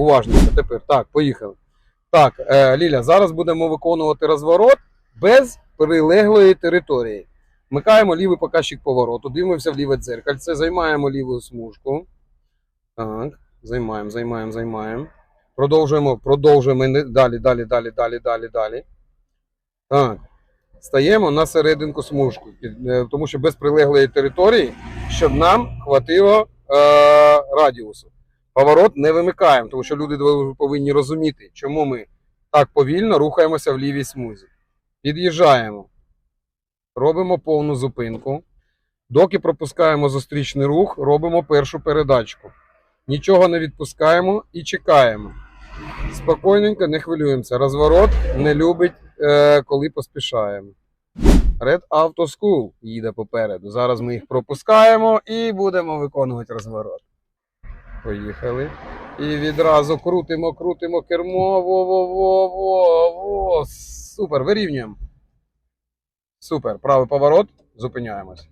Уважніше тепер. Так, поїхали. Так, е, Ліля, зараз будемо виконувати розворот без прилеглої території. Вмикаємо лівий показчик повороту, дивимося в ліве дзеркальце, займаємо ліву смужку. Так, займаємо, займаємо, займаємо. Продовжуємо, продовжуємо далі, далі, далі, далі, далі, далі. Так. Стаємо на серединку смужку, е, тому що без прилеглої території, щоб нам хватило е, радіусу. Поворот не вимикаємо, тому що люди повинні розуміти, чому ми так повільно рухаємося в лівій смузі. Під'їжджаємо, робимо повну зупинку. Доки пропускаємо зустрічний рух, робимо першу передачку. Нічого не відпускаємо і чекаємо. Спокійненько, не хвилюємося. Розворот не любить, е, коли поспішаємо. Red Auto School їде попереду. Зараз ми їх пропускаємо і будемо виконувати розворот. Поїхали. І відразу крутимо, крутимо кермо. Во-во-во-во-во. Супер, вирівнюємо. Супер. Правий поворот. Зупиняємось.